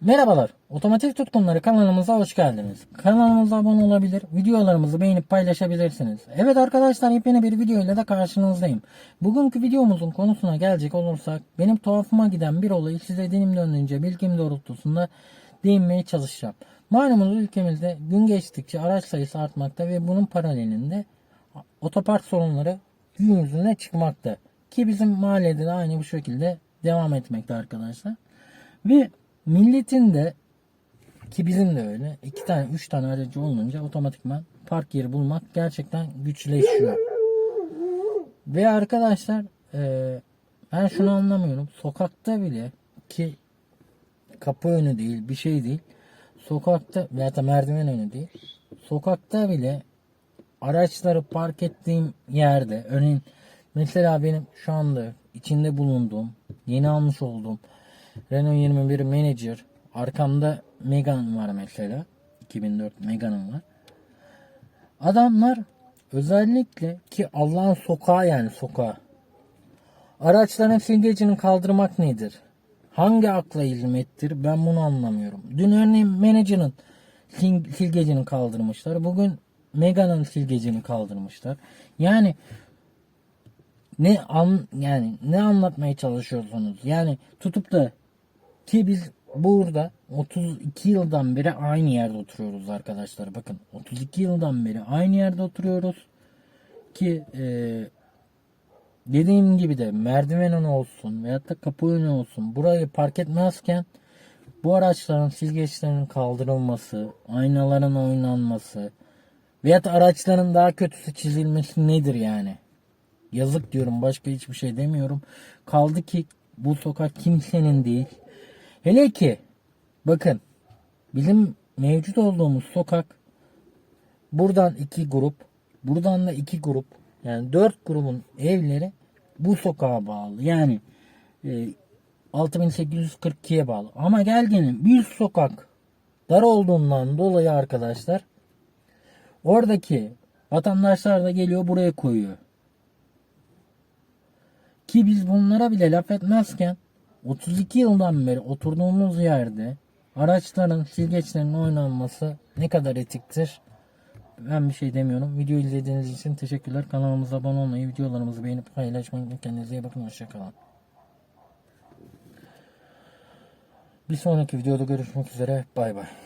Merhabalar, Otomotiv Tutkunları kanalımıza hoş geldiniz. Kanalımıza abone olabilir, videolarımızı beğenip paylaşabilirsiniz. Evet arkadaşlar yepyeni bir video ile de karşınızdayım. Bugünkü videomuzun konusuna gelecek olursak benim tuhafıma giden bir olayı size dilim döndüğünce bilgim doğrultusunda değinmeye çalışacağım. Malumunuz ülkemizde gün geçtikçe araç sayısı artmakta ve bunun paralelinde otopark sorunları gün yüzüne çıkmakta. Ki bizim mahallede de aynı bu şekilde devam etmekte arkadaşlar. Ve milletin de ki bizim de öyle iki tane üç tane aracı olunca otomatikman park yeri bulmak gerçekten güçleşiyor. Ve arkadaşlar eee, ben şunu anlamıyorum. Sokakta bile ki kapı önü değil bir şey değil. Sokakta veya da merdiven önü değil. Sokakta bile araçları park ettiğim yerde örneğin mesela benim şu anda içinde bulunduğum yeni almış olduğum Renault 21 Manager arkamda Megane var mesela 2004 Megane'ım var. Adamlar özellikle ki Allah'ın sokağı yani sokağı araçların silgecini kaldırmak nedir? Hangi akla hizmettir? Ben bunu anlamıyorum. Dün örneğin Manager'ın sil- silgecini kaldırmışlar. Bugün Megane'ın silgecini kaldırmışlar. Yani ne an yani ne anlatmaya çalışıyorsunuz? Yani tutup da ki biz burada 32 yıldan beri aynı yerde oturuyoruz arkadaşlar. Bakın 32 yıldan beri aynı yerde oturuyoruz. Ki e, dediğim gibi de merdiven önü olsun veyahut da kapı önü olsun burayı park etmezken bu araçların silgeçlerinin kaldırılması, aynaların oynanması veyahut araçların daha kötüsü çizilmesi nedir yani? Yazık diyorum başka hiçbir şey demiyorum. Kaldı ki bu sokak kimsenin değil. Hele ki bakın bizim mevcut olduğumuz sokak buradan iki grup buradan da iki grup yani dört grubun evleri bu sokağa bağlı. Yani e, 6842'ye bağlı. Ama gel bir sokak dar olduğundan dolayı arkadaşlar oradaki vatandaşlar da geliyor buraya koyuyor. Ki biz bunlara bile laf etmezken 32 yıldan beri oturduğumuz yerde araçların silgeçlerinin oynanması ne kadar etiktir? Ben bir şey demiyorum. Video izlediğiniz için teşekkürler. Kanalımıza abone olmayı, videolarımızı beğenip paylaşmayı. Kendinize iyi bakın. Hoşçakalın. Bir sonraki videoda görüşmek üzere. Bay bay.